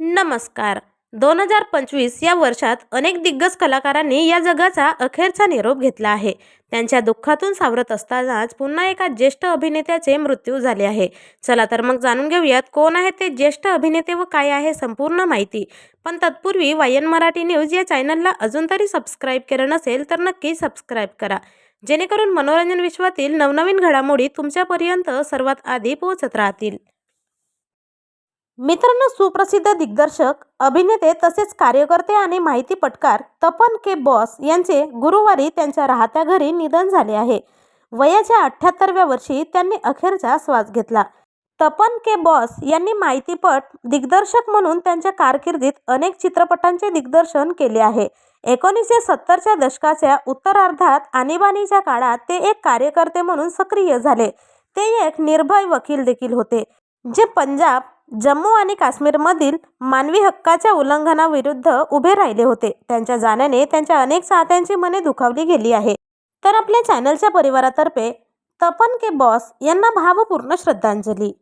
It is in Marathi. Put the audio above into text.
नमस्कार. दोन हजार पंचवीस या वर्षात अनेक दिग्गज कलाकारांनी या जगाचा अखेरचा निरोप घेतला आहे. त्यांच्या दुःखातून सावरत असतानाच पुन्हा एका ज्येष्ठ अभिनेत्याचे मृत्यू झाले आहे. चला तर मग जाणून घेऊयात कोण आहे ते ज्येष्ठ अभिनेते व काय आहे संपूर्ण माहिती. पण तत्पूर्वी वायन मराठी न्यूज या चॅनलला अजून तरी सबस्क्राईब केलं नसेल तर नक्की सबस्क्राईब करा. जेणेकरून मनोरंजन विश्वातील नवनवीन घडामोडी तुमच्यापर्यंत सर्वात आधी पोहोचत राहतील. मित्रांनो सुप्रसिद्ध दिग्दर्शक अभिनेते तसेच कार्यकर्ते आणि माहिती पटकार तपन के बॉस यांचे गुरुवारी त्यांच्या राहत्या घरी निधन झाले आहे. वयाच्या अठ्ठ्याहत्तरव्या वर्षी त्यांनी अखेरचा श्वास घेतला. तपन के बॉस यांनी माहितीपट दिग्दर्शक म्हणून त्यांच्या कारकिर्दीत अनेक चित्रपटांचे दिग्दर्शन केले आहे. एकोणीसशे सत्तरच्या दशकाच्या उत्तरार्धात आणीबाणीच्या काळात ते एक कार्यकर्ते म्हणून सक्रिय झाले. ते एक निर्भय वकील देखील होते जे पंजाब जम्मू आणि काश्मीरमधील मानवी हक्काच्या उल्लंघनाविरुद्ध उभे राहिले होते. त्यांच्या जाण्याने त्यांच्या अनेक चाहत्यांची मने दुखावली गेली आहे. तर आपल्या चॅनलच्या परिवारातर्फे तपन के बॉस यांना भावपूर्ण श्रद्धांजली.